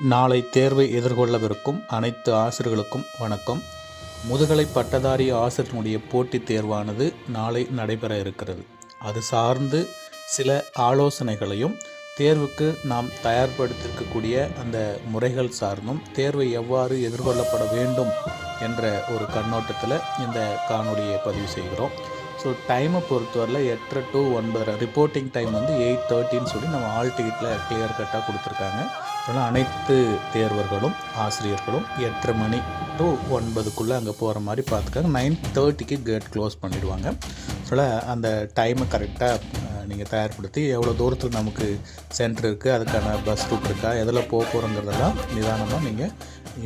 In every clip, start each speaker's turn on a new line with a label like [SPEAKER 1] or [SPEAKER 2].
[SPEAKER 1] நாளை தேர்வை எதிர்கொள்ளவிருக்கும் அனைத்து ஆசிரியர்களுக்கும் வணக்கம். முதுகலை பட்டதாரி ஆசிரியனுடைய போட்டித் தேர்வானது நாளை நடைபெற இருக்கிறது. அது சார்ந்து சில ஆலோசனைகளையும் தேர்வுக்கு நாம் தயார்படுத்திருக்கக்கூடிய அந்த முறைகள் சார்ந்தும் தேர்வை எவ்வாறு எதிர்கொள்ளப்பட வேண்டும் என்ற ஒரு கண்ணோட்டத்தில் இந்த காணொலியை பதிவு செய்கிறோம். ஸோ டைமை பொறுத்தவரையில் எட்டரை டு ஒன்பதரை ரிப்போர்ட்டிங் டைம் வந்து எயிட் தேர்ட்டின்னு சொல்லி நம்ம ஆல் டிக்கெட்டில் கிளியர் கட்டாக கொடுத்துருக்காங்க. அதனால் அனைத்து தேர்வர்களும் ஆசிரியர்களும் எட்டரை மணி டு ஒன்பதுக்குள்ளே அங்கே போகிற மாதிரி பார்த்துக்காங்க நைன் தேர்ட்டிக்கு கேட் க்ளோஸ் பண்ணிடுவாங்க. அதனால் அந்த டைமை கரெக்டாக நீங்கள் தயார்படுத்தி எவ்வளோ தூரத்தில் நமக்கு சென்டர் இருக்குது அதுக்கான பஸ் ரூட் இருக்கா எதில் போக போகிறோங்கிறதெல்லாம் நிதானமாக நீங்கள்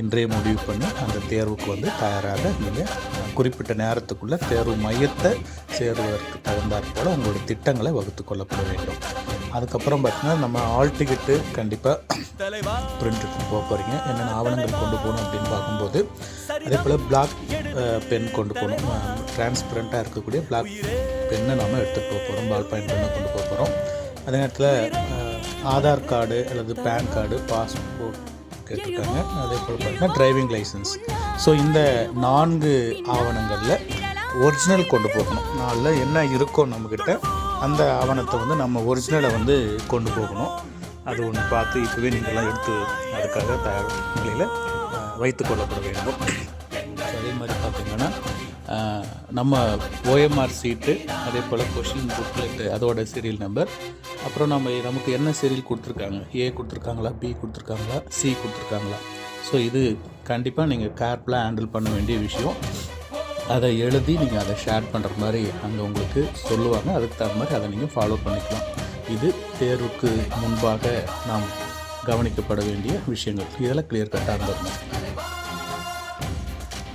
[SPEAKER 1] இன்றைய முடிவு பண்ணி அந்த தேர்வுக்கு வந்து தயாராக நீங்கள் குறிப்பிட்ட நேரத்துக்குள்ளே தேர்வு மையத்தை சேருவதற்கு தகுந்தாற் போல் உங்களுடைய திட்டங்களை வகுத்து கொள்ளப்பட வேண்டும். அதுக்கப்புறம் பார்த்தீங்கன்னா நம்ம ஆல் டிக்கெட்டு கண்டிப்பாக பிரிண்ட்டுக்கு போக போகிறீங்க என்னென்ன ஆவணங்கள் கொண்டு போகணும் அப்படின்னு பார்க்கும்போது அதே போல் பிளாக் பென் கொண்டு போகணும். டிரான்ஸ்பரண்ட்டாக இருக்கக்கூடிய பிளாக் பெண்ணை நாம் எடுத்துகிட்டு போக போகிறோம் பால் பாயிண்ட் பெண்ணை கொண்டு போக போகிறோம் அதே நேரத்தில் ஆதார் கார்டு அல்லது பேன் கார்டு பாஸ்போர்ட் கேட்டிருக்காங்க. அதே போல் பார்த்தீங்கன்னா டிரைவிங் லைசன்ஸ் ஸோ இந்த நான்கு ஆவணங்களில் ஒரிஜினல் கொண்டு போகணும். நாளில் என்ன இருக்கோ நம்மக்கிட்ட அந்த ஆவணத்தை வந்து நம்ம ஒரிஜினலை வந்து கொண்டு போகணும். அது ஒன்று பார்த்து இப்போவே நீங்கள்லாம் எடுத்து அதுக்காக தயார் நிலையில் வைத்து கொள்ளப்பட வேண்டும். அதே மாதிரி பார்த்திங்கன்னா நம்ம ஓஎம்ஆர் சீட்டு அதே போல் கொஷின் புக்லெட்டு அதோட சீரியல் நம்பர் அப்புறம் நம்ம நமக்கு என்ன சீரியல் கொடுத்துருக்காங்க? ஏ கொடுத்துருக்காங்களா? பி கொடுத்துருக்காங்களா? சி கொடுத்துருக்காங்களா? ஸோ இது கண்டிப்பாக நீங்கள் கேர்ஃபுல்லாக ஹேண்டில் பண்ண வேண்டிய விஷயம். அதை எழுதி நீங்கள் அதை ஷேர் பண்ணுற மாதிரி அங்கே உங்களுக்கு சொல்லுவாங்க. அதுக்கு தகுந்த மாதிரி அதை நீங்கள் ஃபாலோ பண்ணிக்கலாம். இது தேர்வுக்கு முன்பாக நாம் கவனிக்கப்பட வேண்டிய விஷயங்கள். இதெல்லாம் கிளியர் கட்டாக இருந்திருக்கும்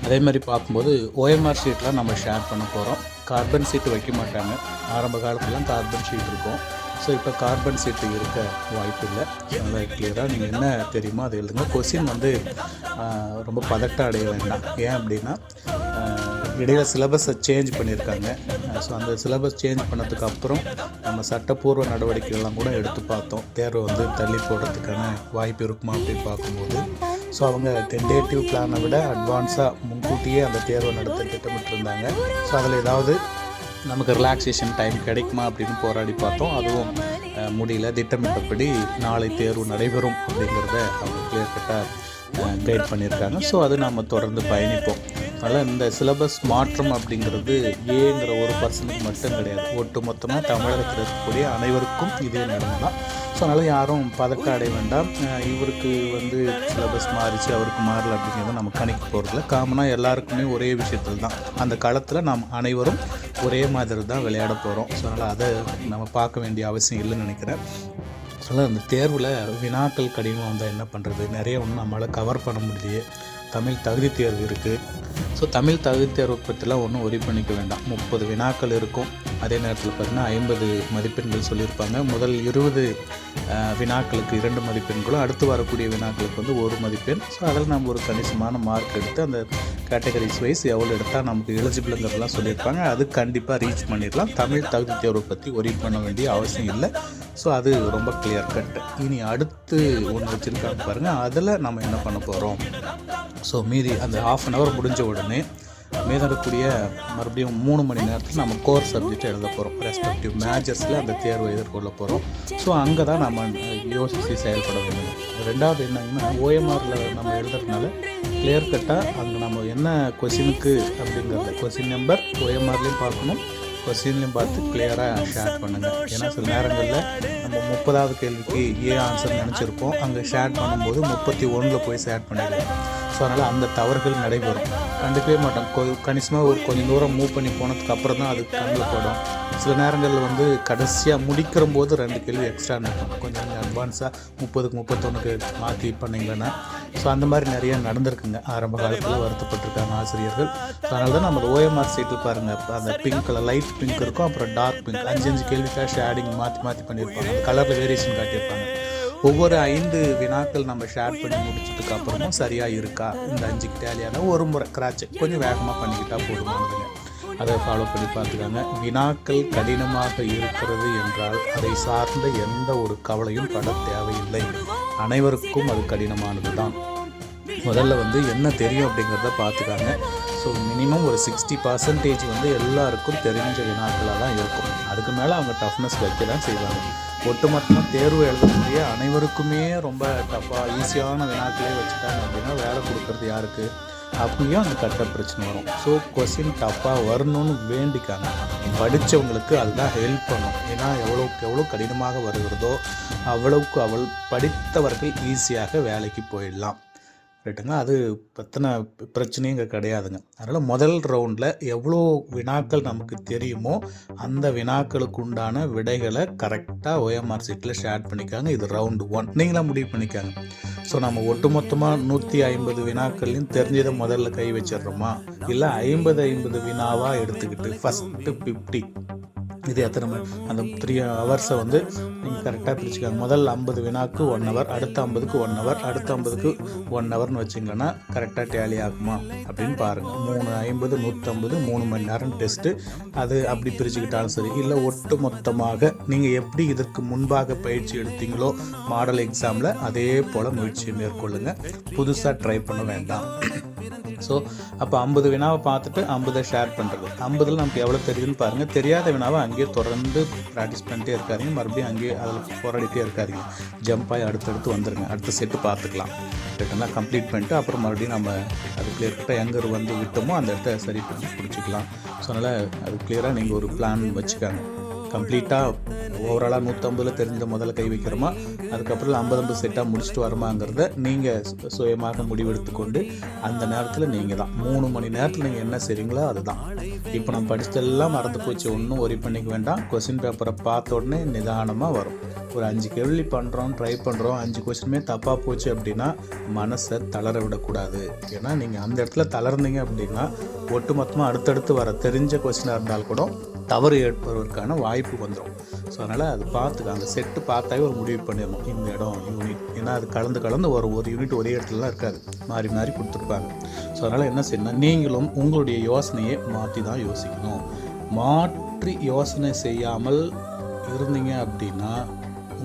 [SPEAKER 1] அதே மாதிரி பார்க்கும்போது ஓஎம்ஆர் ஷீட்லாம் நம்ம ஷேர் பண்ண போகிறோம் கார்பன் சீட்டு வைக்க மாட்டாங்க. ஆரம்ப காலத்துலலாம் கார்பன் ஷீட் இருக்கும். ஸோ இப்போ கார்பன் சீட்டு இருக்க வாய்ப்பு இல்லை. அதனால் கிளியராக நீங்கள் என்ன தெரியுமோ அதை எழுதுங்க. கொஸ்டின் வந்து ரொம்ப பதட்டம் அடைய வேண்டாம். ஏன் அப்படின்னா இடையில சிலபஸை சேஞ்ச் பண்ணியிருக்காங்க. ஸோ அந்த சிலபஸ் சேஞ்ச் பண்ணதுக்கு அப்புறம் நம்ம சட்டப்பூர்வ நடவடிக்கைகள்லாம் கூட எடுத்து பார்த்தோம். தேர்வை வந்து தள்ளி போடுறதுக்கான வாய்ப்பு இருக்குமா அப்படின்னு பார்க்கும்போது ஸோ அவங்க டென்டேட்டிவ் பிளானை விட அட்வான்ஸாக முன்கூட்டியே அந்த தேர்வை நடத்த திட்டமிட்டிருந்தாங்க. ஸோ அதில் ஏதாவது நமக்கு ரிலாக்ஸேஷன் டைம் கிடைக்குமா அப்படின்னு போராடி பார்த்தோம். அதுவும் முடியல. திட்டமிட்டபடி நாளை தேர்வு நடைபெறும் அப்படிங்கிறத அவங்க கிளியர் கட்டாக கைட் பண்ணியிருக்காங்க. ஸோ அது நம்ம தொடர்ந்து பயணிப்போம். அதனால் இந்த சிலபஸ் மாற்றம் அப்படிங்கிறது ஏங்கிற ஒரு பர்சனுக்கு மட்டும் கிடையாது. ஒட்டு மொத்தமாக தமிழகத்தில் இருக்கக்கூடிய அனைவருக்கும் இதே நிலைமை தான். ஸோ அதனால் யாரும் பதக்க அடைய வேண்டாம். இவருக்கு வந்து சிலபஸ் மாறிச்சு அவருக்கு மாறல அப்படிங்கிறத நம்ம கணிக்க போகிறதில்ல காமனாக எல்லாருக்குமே ஒரே விஷயத்தில் தான். அந்த களத்தில் நாம் அனைவரும் ஒரே மாதிரி தான் விளையாட போகிறோம் ஸோ அதனால் அதை நம்ம பார்க்க வேண்டிய அவசியம் இல்லைன்னு நினைக்கிறேன். அதனால் அந்த தேர்வில் வினாக்கள் கடினமாக வந்தால் என்ன பண்ணுறது நிறைய ஒன்றும் நம்மளால் கவர் பண்ண முடியலையே. தமிழ் தகுதி தேர்வு இருக்குது ஸோ தமிழ் தகுதி தேர்வு பற்றிலாம் ஒன்றும் ஒரி பண்ணிக்க வேண்டாம். முப்பது வினாக்கள் இருக்கும். அதே நேரத்தில் பார்த்தீங்கன்னா ஐம்பது மதிப்பெண்கள் சொல்லியிருப்பாங்க. முதல் இருபது வினாக்களுக்கு இரண்டு மதிப்பெண்களும் அடுத்து வரக்கூடிய வினாக்களுக்கு வந்து ஒரு மதிப்பெண். ஸோ அதில் நம்ம ஒரு கணிசமான மார்க் எடுத்து அந்த கேட்டகரிஸ் வைஸ் எவ்வளோ எடுத்தால் நமக்கு எலிஜிபிளுங்கிறதெல்லாம் சொல்லியிருப்பாங்க. அது கண்டிப்பாக ரீச் பண்ணிடலாம். தமிழ் தகுதி தேர்வை பற்றி ஒரி பண்ண வேண்டிய அவசியம் இல்லை. ஸோ அது ரொம்ப கிளியர் கட் இனி அடுத்து ஒன்று வச்சுருக்காங்க பாருங்கள் அதில் நம்ம என்ன பண்ண போகிறோம் ஸோ மீதி அந்த ஆஃப் அன் ஹவர் முடிஞ்ச உடனே மீதம் மறுபடியும் மூணு மணி நேரத்தில் நம்ம கோர் சப்ஜெக்ட் எழுத போகிறோம் ரெஸ்பெக்டிவ் மேஜர்ஸில் அந்த தேர்வை எதிர்கொள்ள போகிறோம் ஸோ அங்கே தான் நம்ம யோசித்து செயல்பட வேண்டும். ரெண்டாவது என்னங்கன்னா ஓஎம்ஆரில் நம்ம எழுதுறதுனால கிளியர் கட்டாக அங்கே நம்ம என்ன கொஷினுக்கு அப்படிங்கிறத கொஷின் நம்பர் ஓஎம்ஆர்லேயும் பார்க்கணும். கொஸ்டின்லையும் பார்த்து கிளியராக ஷேர் பண்ணுங்கள் ஏன்னா சில நேரங்களில் நம்ம முப்பதாவது கேள்விக்கு ஏ ஆன்சர் நினச்சிருப்போம். அங்கே ஷேர் பண்ணும்போது முப்பத்தி ஒன்றில் போய் ஷேர் பண்ணிடுவோம் ஸோ அதனால் அந்த தவறுகள் நடைபெறும். கண்டுக்கவே மாட்டோம். கொ கணிசமாக ஒரு கொஞ்சம் தூரம் மூவ் பண்ணி போனதுக்கு அப்புறம் தான் அது கண்ணில் படும். சில நேரங்களில் வந்து கடைசியாக முடிக்கிற போது ரெண்டு கேள்வி எக்ஸ்ட்ரா நடக்கும். கொஞ்சம் கொஞ்சம் அட்வான்ஸாக முப்பதுக்கு முப்பத்தொன்னுக்கு மாற்றி பண்ணிங்கன்னா ஸோ அந்த மாதிரி நிறைய நடந்திருக்குங்க. ஆரம்ப காலத்தில் வருத்தப்பட்டிருக்காங்க ஆசிரியர்கள். ஸோ அதனால தான் நம்ம ஓஎம்ஆர் சீட்டில் பாருங்கள் அந்த பிங்க் கலர் லைட் பிங்க் இருக்கும் அப்புறம் டார்க் பிங்க் அஞ்சு அஞ்சு கேள்விக்காக ஷேடிங் மாற்றி மாற்றி பண்ணியிருப்பாங்க. அந்த கலரில் வேரியேஷன் காட்டியிருப்பாங்க. ஒவ்வொரு ஐந்து வினாக்கள் நம்ம ஷேர் பண்ணி முடிச்சதுக்கு அப்புறமும் சரியாக இருக்கா? இந்த அஞ்சு டேலியான ஒரு முறை கிராச்சு கொஞ்சம் வேகமாக பண்ணிக்கிட்டால் போதுமானதுங்க. அதை ஃபாலோ பண்ணி பார்த்துக்காங்க. வினாக்கள் கடினமாக இருக்கிறது என்றால் அதை சார்ந்த எந்த ஒரு கவலையும் பட தேவையில்லை. அனைவருக்கும் அது கடினமானது தான் முதல்ல வந்து என்ன தெரியும் அப்படிங்கிறத பார்த்துக்காங்க. ஸோ மினிமம் ஒரு சிக்ஸ்டி பர்சன்டேஜ் வந்து எல்லாருக்கும் தெரிஞ்ச வினாக்களாக தான் இருக்கும். அதுக்கு மேலே அவங்க டஃப்னஸ் வைக்க தான் செய்வாங்க. ஒட்டுமொத்தமாக தேர்வு எழுதக்கூடிய அனைவருக்குமே ரொம்ப டஃப்பாக ஈஸியான வினாக்களே வச்சுட்டாங்க அப்படின்னா வேலை கொடுக்கறது யாருக்கு? அப்பயும் அந்த கட்ட பிரச்சனை வரும். ஸோ கொஸ்டின் டஃப்பாக வரணும்னு வேண்டிக்காங்க படித்தவங்களுக்கு அதுதான் ஹெல்ப் பண்ணும். ஏன்னா எவ்வளோக்கு எவ்வளோ கடினமாக வருகிறதோ அவ்வளவுக்கு அவள் படித்தவர்கள் ஈஸியாக வேலைக்கு போயிடலாம். ரைட்டுங்க அது பற்றின பிரச்சனையும் இங்கே கிடையாதுங்க. அதனால் முதல் ரவுண்டில் எவ்வளோ வினாக்கள் நமக்கு தெரியுமோ அந்த வினாக்களுக்கு உண்டான விடைகளை கரெக்டாக ஓஎம்ஆர் சீட்டில் ஷேர் பண்ணிக்காங்க. இது ரவுண்டு ஒன் நீங்களாம் முடிவு பண்ணிக்காங்க. ஸோ நம்ம ஒட்டுமொத்தமாக நூற்றி ஐம்பது வினாக்கள்லையும் தெரிஞ்சதை முதல்ல கை வச்சிடுறோமா? இல்லை ஐம்பது ஐம்பது வினாவாக எடுத்துக்கிட்டு ஃபஸ்ட்டு ஃபிஃப்டி இது எத்தனை அந்த த்ரீ ஹவர்ஸை வந்து நீங்கள் கரெக்டாக பிரிச்சுக்காங்க. முதல் ஐம்பது வினாக்கு ஒன் ஹவர் அடுத்த ஐம்பதுக்கு ஒன் ஹவர் அடுத்த ஐம்பதுக்கு ஒன் ஹவர்னு வச்சிங்கன்னா கரெக்டாக டேலி ஆகுமா அப்படின்னு பாருங்கள் மூணு ஐம்பது நூற்றம்பது மூணு மணி நேரம் டெஸ்ட்டு அது அப்படி பிரிச்சுக்கிட்டாலும் சரி. இல்லை ஒட்டு மொத்தமாக நீங்கள் எப்படி இதற்கு முன்பாக பயிற்சி எடுத்தீங்களோ மாடல் எக்ஸாமில் அதே போல் முயற்சியை மேற்கொள்ளுங்கள் புதுசாக ட்ரை பண்ண வேண்டாம். ஸோ அப்போ ஐம்பது வினாவை பார்த்துட்டு ஐம்பதை ஷேர் பண்ணுறது ஐம்பதில் நமக்கு எவ்வளோ தெரியுதுன்னு பாருங்கள் தெரியாத வினாவை அங்கேயே தொடர்ந்து ப்ராக்டிஸ் பண்ணிட்டே இருக்காருங்க மறுபடியும் அங்கேயே அதில் போராடிட்டே இருக்காதிங்க. ஜம்ப் ஆகி அடுத்தடுத்து வந்துடுங்க அடுத்த செட்டு பார்த்துக்கலாம். ரிட்டனாக கம்ப்ளீட் பண்ணிட்டு அப்புறம் மறுபடியும் நம்ம அது கிளியர் கட்டாக எங்கே வந்து விட்டோமோ அந்த இடத்த சரி பண்ணி பிடிச்சிக்கலாம் ஸோ அதனால் அது கிளியராக நீங்கள் ஒரு பிளான் வச்சுக்காங்க. கம்ப்ளீட்டாக ஓவராலாக நூற்றம்பதில் தெரிஞ்ச முதல்ல கை வைக்கிறோமா? அதுக்கப்புறம் ஐம்பது ஐம்பது செட்டாக முடிச்சுட்டு வருமாங்கிறத நீங்கள் சு- சுயமாக முடிவெடுத்து கொண்டு அந்த நேரத்தில் நீங்கள் தான். மூணு மணி நேரத்தில் நீங்கள் என்ன செய்றீங்களோ அதுதான். இப்போ நம்ம படிச்சதெல்லாம் மறந்து போச்சு. ஒன்றும் ஒரி பண்ணிக்க வேண்டாம். கொஸ்டின் பேப்பரை பார்த்த உடனே நிதானமாக வரும். ஒரு அஞ்சு கேள்வி பண்ணுறோம் ட்ரை பண்ணுறோம் அஞ்சு கொஸ்டினுமே தப்பாக போச்சு அப்படின்னா மனசை தளர விடக்கூடாது. ஏன்னா நீங்கள் அந்த இடத்துல தளர்ந்தீங்க அப்படின்னா ஒட்டுமொத்தமாக அடுத்தடுத்து வர தெரிஞ்ச கொஸ்டினாக இருந்தால் கூட தவறு ஏற்படுவதற்கான வாய்ப்பு வந்துடும். ஸோ அதனால் அது பார்த்துக்க அந்த செட்டு பார்த்தாவே ஒரு முடிவு பண்ணிடணும். இந்த இடம் யூனிட் ஏன்னா அது கலந்து கலந்து ஒரு ஒரு யூனிட் ஒரே இடத்துலலாம் இருக்காது. மாறி மாறி கொடுத்துருப்பாங்க. ஸோ அதனால் என்ன செய்யணும் நீங்களும் உங்களுடைய யோசனையை மாற்றி தான் யோசிக்கணும். மாற்றி யோசனை செய்யாமல் இருந்தீங்க அப்படின்னா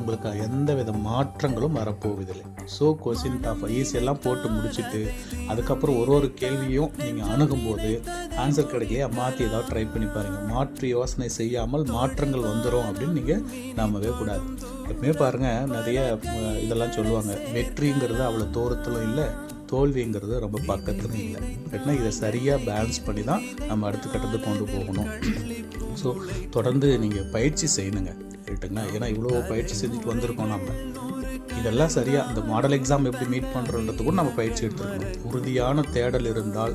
[SPEAKER 1] உங்களுக்கு எந்த வித மாற்றங்களும் வரப்போவதில்லை. ஸோ கொஸ்டின் டாப் ஈஸியெல்லாம் போட்டு முடிச்சுட்டு அதுக்கப்புறம் ஒரு ஒரு கேள்வியும் நீங்கள் அணுகும்போது ஆன்சர் கிடைக்கலையா மாற்றி ஏதாவது ட்ரை பண்ணி பாருங்கள் மாற்று யோசனை செய்யாமல் மாற்றங்கள் வந்துடும் அப்படின்னு நீங்கள் நம்பவே கூடாது. எப்பவுமே பாருங்கள் நிறைய இதெல்லாம் சொல்லுவாங்க. வெற்றிங்கிறது அவ்வளோ தூரத்திலும் இல்லை தோல்விங்கிறது ரொம்ப பக்கத்துலையும் இல்லை. ஏன்னா இதை சரியாக பேலன்ஸ் பண்ணி தான் நம்ம அடுத்த கட்டத்துக்கு கொண்டு போகணும். ஸோ தொடர்ந்து நீங்கள் பயிற்சி செய்யணுங்க. ரைட்டுங்களா ஏன்னா இவ்வளோ பயிற்சி செஞ்சுட்டு வந்திருக்கோம் நம்ம. இதெல்லாம் சரியாக அந்த மாடல் எக்ஸாம் எப்படி மீட் பண்ணுறதுக்கு கூட நம்ம பயிற்சி எடுத்துருக்கணும். உறுதியான தேடல் இருந்தால்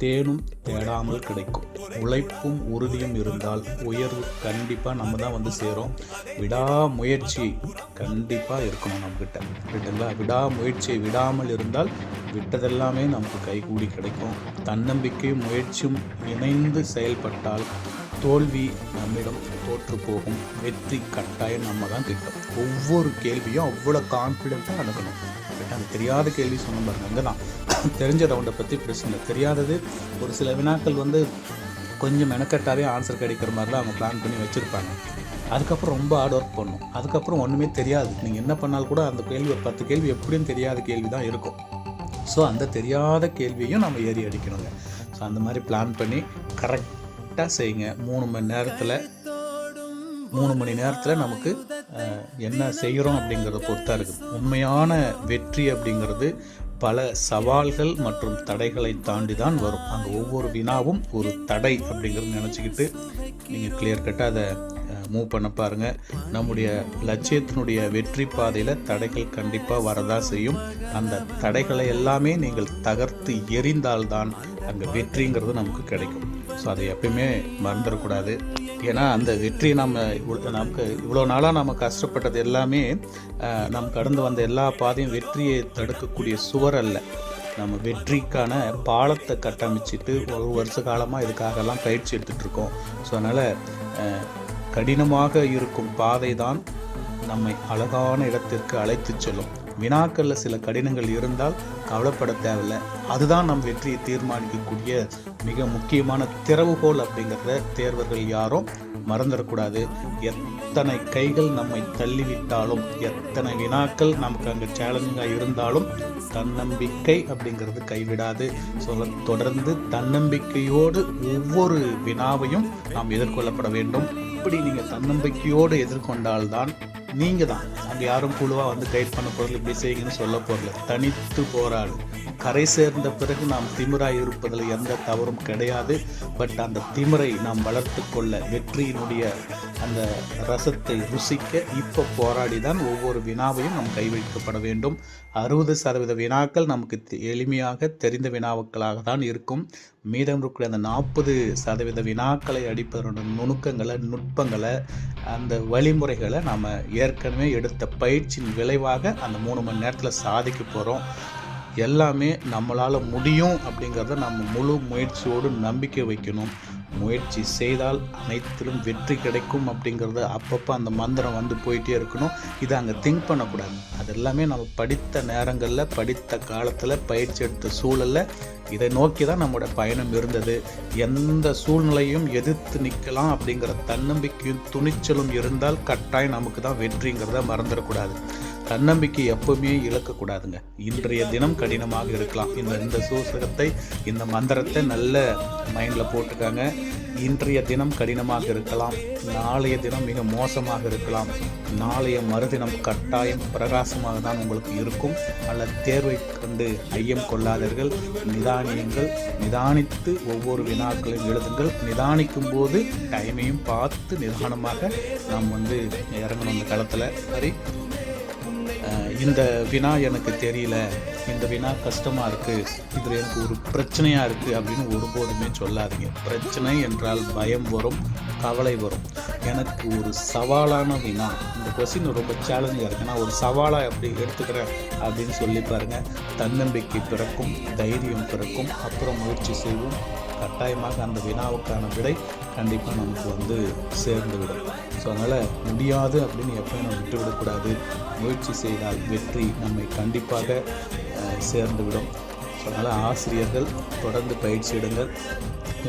[SPEAKER 1] தேனும் தேடாமல் கிடைக்கும். உழைப்பும் உறுதியும் இருந்தால் உயர்வு கண்டிப்பாக நம்ம தான் வந்து சேரும். விடாமுயற்சி கண்டிப்பாக இருக்கணும் நம்மக்கிட்ட ரைட்டுங்களா விடாமுயற்சியை விடாமல் இருந்தால் விட்டதெல்லாமே நமக்கு கைகூடி கிடைக்கும். தன்னம்பிக்கையும் முயற்சியும் இணைந்து செயல்பட்டால் தோல்வி நம்மிடம் தோற்று போகும். வெற்றி கட்டாயம் நம்ம தான் கிட்டும். ஒவ்வொரு கேள்வியும் அவ்வளோ கான்ஃபிடென்ட்டாக அணுகணும். பட் அந்த தெரியாத கேள்வி சொன்ன பாருங்க அங்கே தான் தெரிஞ்ச ரவுண்டை பற்றி பிரச்சனை தெரியாதது ஒரு சில வினாக்கள் வந்து கொஞ்சம் மெனக்கட்டாவே ஆன்சர் கிடைக்கிற மாதிரிலாம் அவங்க பிளான் பண்ணி வச்சுருப்பாங்க. அதுக்கப்புறம் ரொம்ப ஹார்ட் ஒர்க் பண்ணும். அதுக்கப்புறம் ஒன்றுமே தெரியாது. நீங்கள் என்ன பண்ணாலும் கூட அந்த கேள்வி ஒரு பத்து கேள்வி எப்படியும் தெரியாத கேள்வி தான் இருக்கும். ஸோ அந்த தெரியாத கேள்வியையும் நம்ம ஏறி அடிக்கணுங்க. ஸோ அந்த மாதிரி பிளான் பண்ணி கரெக்ட் கரெக்டாக செய்யுங்க. மூணு மணி நேரத்தில் மூணு மணி நேரத்தில் நமக்கு என்ன செய்கிறோம் அப்படிங்கிறத பொறுத்தா இருக்குது உண்மையான வெற்றி அப்படிங்கிறது பல சவால்கள் மற்றும் தடைகளை தாண்டி தான் வரும். அந்த ஒவ்வொரு வினாவும் ஒரு தடை அப்படிங்கிறது நினச்சிக்கிட்டு நீங்கள் கிளியர் கட்டாக அதை மூவ் பண்ண பாருங்கள் நம்முடைய லட்சியத்தினுடைய வெற்றி பாதையில் தடைகள் கண்டிப்பாக வரதா செய்யும். அந்த தடைகளை எல்லாமே நீங்கள் தகர்த்து எரிந்தால்தான் அங்கே வெற்றிங்கிறது நமக்கு கிடைக்கும். ஸோ அதை எப்பயுமே மறந்துடக்கூடாது. ஏன்னா அந்த வெற்றி நம்ம இவ்வளோ நமக்கு இவ்வளோ நாளாக நம்ம கஷ்டப்பட்டது எல்லாமே நம் நம்ம கடந்து வந்த எல்லா பாதையும் வெற்றியை தடுக்கக்கூடிய சுவர் அல்ல. நம்ம வெற்றிக்கான பாலத்தை கட்டமைச்சிட்டு ஒரு வருஷ காலமாக இதுக்காகலாம் பயிற்சி எடுத்துகிட்டு இருக்கோம் ஸோ அதனால் கடினமாக இருக்கும் பாதை தான் நம்மை அழகான இடத்திற்கு அழைத்து செல்லும். வினாக்களில் சில கடினங்கள் இருந்தால் கவலைப்பட தேவையில்லை. அதுதான் நம் வெற்றியை தீர்மானிக்கக்கூடிய மிக முக்கியமான திறவுகோல் அப்படிங்கிறத தேர்வர்கள் யாரும் மறந்துடக்கூடாது. எத்தனை கைகள் நம்மை தள்ளிவிட்டாலும் எத்தனை வினாக்கள் நமக்கு அங்கே சேலஞ்சிங்காக இருந்தாலும் தன்னம்பிக்கை அப்படிங்கிறது கைவிடாது. சொல்ல தொடர்ந்து தன்னம்பிக்கையோடு ஒவ்வொரு வினாவையும் நாம் எதிர்கொள்ளப்பட வேண்டும். இப்படி நீங்கள் தன்னம்பிக்கையோடு எதிர்கொண்டால்தான் நீங்கள் தான் அங்கே யாரும் குழுவாக வந்து கைட் பண்ண போகிறதில்ல இப்படி செய்யுங்கன்னு சொல்ல போகிறல தனித்து போராடு. கரை சேர்ந்த பிறகு நாம் திமிராக இருப்பதில் எந்த தவறும் கிடையாது. பட் அந்த திமிரை நாம் வளர்த்து கொள்ள வெற்றியினுடைய அந்த ரசத்தை ருசிக்க இப்போ போராடி தான் ஒவ்வொரு வினாவையும் நாம் கைவைக்கப்பட வேண்டும். அறுபது சதவீத வினாக்கள் நமக்கு எளிமையாக தெரிந்த வினாவுக்களாக தான் இருக்கும். மீதம் இருக்கக்கூடிய அந்த நாற்பது சதவீத வினாக்களை அடிப்பதனுடைய நுணுக்கங்களை நுட்பங்களை அந்த வழிமுறைகளை நாம் ஏற்கனவே எடுத்த பயிற்சியின் விளைவாக அந்த மூணு மணி நேரத்தில் சாதிக்க போகிறோம் எல்லாமே நம்மளால் முடியும் அப்படிங்கிறத நம்ம முழு முயற்சியோடு நம்பிக்கை வைக்கணும். முயற்சி செய்தால் அனைத்திலும் வெற்றி கிடைக்கும் அப்படிங்கிறது அப்பப்போ அந்த மந்திரம் வந்து போயிட்டே இருக்கணும். இதை அங்கே திங்க் பண்ணக்கூடாது. அது எல்லாமே நம்ம படித்த நேரங்களில் படித்த காலத்தில் பயிற்சி எடுத்த சூழலில் இதை நோக்கி தான் நம்மளோட பயணம் இருந்தது. எந்த சூழ்நிலையும் எதிர்த்து நிற்கலாம் அப்படிங்கிற தன்னம்பிக்கையும் துணிச்சலும் இருந்தால் கட்டாயம் நமக்கு தான் வெற்றிங்கிறத மறந்துடக்கூடாது. தன்னம்பிக்கை எப்பவுமே இழக்கக்கூடாதுங்க. இன்றைய தினம் கடினமாக இருக்கலாம். இந்த இந்த சூசகத்தை இந்த மந்திரத்தை நல்ல மைண்டில் போட்டுக்காங்க. இன்றைய தினம் கடினமாக இருக்கலாம். நாளைய தினம் மிக மோசமாக இருக்கலாம். நாளைய மறுதினம் கட்டாயம் பிரகாசமாக தான் உங்களுக்கு இருக்கும். அல்ல தேர்வை கண்டு ஐயம் கொள்ளாதீர்கள். நிதானியுங்கள். நிதானித்து ஒவ்வொரு வினாக்களையும் எழுதுங்கள். நிதானிக்கும் போது டைமையும் பார்த்து நிதானமாக நாம் வந்து இறங்கணும் இந்த களத்தில். சரி. இந்த வினா எனக்கு தெரியல. இந்த வினா கஷ்டமாக இருக்குது இதில் எனக்கு ஒரு பிரச்சனையாக இருக்குது அப்படின்னு ஒருபோதுமே சொல்லாதீங்க. பிரச்சனை என்றால் பயம் வரும் கவலை வரும். எனக்கு ஒரு சவாலான வினா. இந்த கொஸ்டின் ரொம்ப சேலஞ்சாக இருக்குது நான் ஒரு சவாலாக எப்படி எடுத்துக்கிறேன் அப்படின்னு சொல்லி பாருங்கள் தன்னம்பிக்கை பிறக்கும் தைரியம் பிறக்கும். அப்புறம் முயற்சி செய்வோம். கட்டாயமாக அந்த வினாவுக்கான விடை கண்டிப்பாக நமக்கு வந்து சேர்ந்து விடும் ஸோ அதனால் முடியாது அப்படின்னு எப்பயும் நம்ம விட்டுவிடக்கூடாது. முயற்சி செய்தால் வெற்றி நம்மை கண்டிப்பாக சேர்ந்து விடும் ஸோ அதனால் ஆசிரியர்கள் தொடர்ந்து பயிற்சி எடுங்கள்.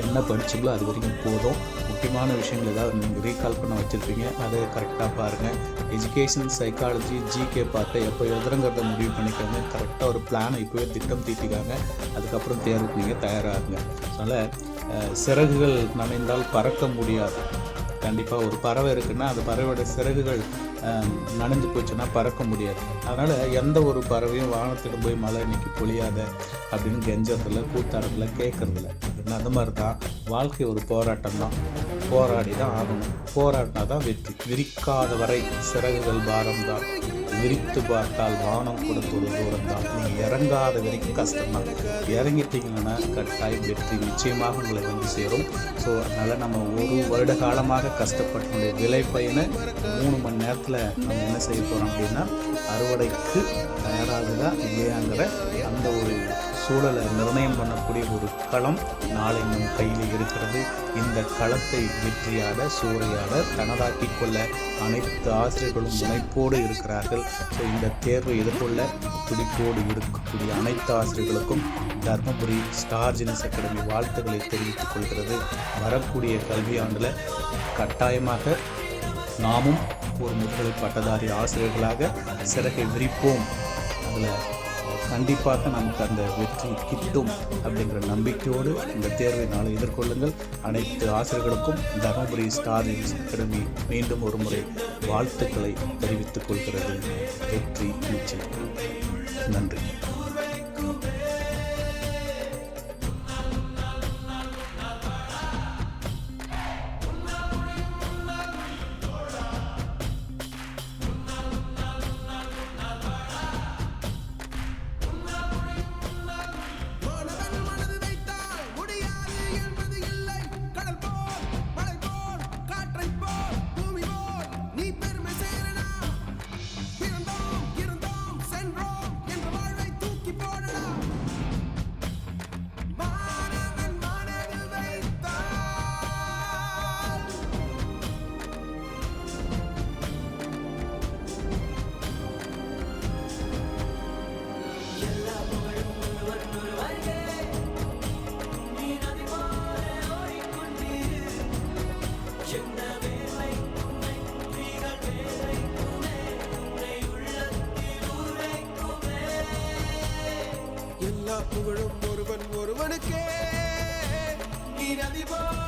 [SPEAKER 1] என்ன படிச்சுங்களோ அது வரைக்கும் போதும். முக்கியமான விஷயங்கள் ஏதாவது நீங்கள் ரீகால் பண்ண வச்சுருப்பீங்க அதை கரெக்டாக பாருங்கள் எஜுகேஷன் சைக்காலஜி ஜிகே பார்த்து எப்போ எழுதுறங்கிறத முடிவு பண்ணிக்கோங்க. கரெக்டாக ஒரு பிளானை இப்போவே திட்டம் தீட்டிக்காங்க. அதுக்கப்புறம் தேர்வுக்கு நீங்கள் தயாராகுங்க. அதனால் சிறகுகள் நனைந்தால் பறக்க முடியாது. கண்டிப்பாக ஒரு பறவை இருக்குன்னா அந்த பறவையோட சிறகுகள் நனைஞ்சு போச்சுன்னா பறக்க முடியாது. அதனால் எந்த ஒரு பறவையும் வானத்துக்கு போய் மழை இன்னைக்கு பொழியாத அப்படின்னு கெஞ்சறதில்ல கூத்தாடுறதில்ல கேட்குறதில்ல அந்த மாதிரி தான் வாழ்க்கை ஒரு போராட்டம் தான் போராடி தான் ஆகணும். போராடினா தான் வெற்றி. விரிக்காத வரை சிறகுகள் பாரம் தான் விரித்து பார்த்தால் வானம் கொடுத்த ஒரு தூரம் தான் நீங்கள் இறங்காத வரைக்கும் கஷ்டம் தான் இறங்கிட்டீங்கன்னா கட்டாயம் வெற்றி நிச்சயமாக உங்களை வந்து சேரும். ஸோ அதனால் நம்ம ஒரு வருட காலமாக கஷ்டப்பட்டனுடைய விலை பயனை மூணு மணி நேரத்தில் நம்ம என்ன செய்ய போகிறோம் அப்படின்னா அறுவடைக்கு தயாராகுதா இல்லையாங்கிற அந்த ஒரு சூழலை நிர்ணயம் பண்ணக்கூடிய ஒரு களம் நாளை நம் கையில் இருக்கிறது. இந்த களத்தை வெற்றியாட சூறையாட தனதாக்கிக் கொள்ள அனைத்து ஆசிரியர்களும் முனைப்போடு இருக்கிறார்கள். ஸோ இந்த தேர்வை எதிர்கொள்ள துடிப்போடு இருக்கக்கூடிய அனைத்து ஆசிரியர்களுக்கும் தர்மபுரி ஸ்டார் ஜினஸ் அகாடமி வாழ்த்துக்களை தெரிவித்துக் கொள்கிறது. வரக்கூடிய கல்வியாண்டில் கட்டாயமாக நாமும் ஒரு முதுகலை பட்டதாரி ஆசிரியர்களாக சிறகை விரிப்போம். அதில் கண்டிப்பாக நமக்கு அந்த வெற்றி கிட்டும் அப்படிங்கிற நம்பிக்கையோடு இந்த தேர்வை நாளை எதிர்கொள்ளுங்கள். அனைத்து ஆசிரியர்களுக்கும் தர்மபுரி ஸ்டார் அகாடமி மீண்டும் ஒரு முறை வாழ்த்துக்களை தெரிவித்துக் கொள்கிறது. வெற்றி நிச்சயம். நன்றி.
[SPEAKER 2] mira
[SPEAKER 3] mi voz.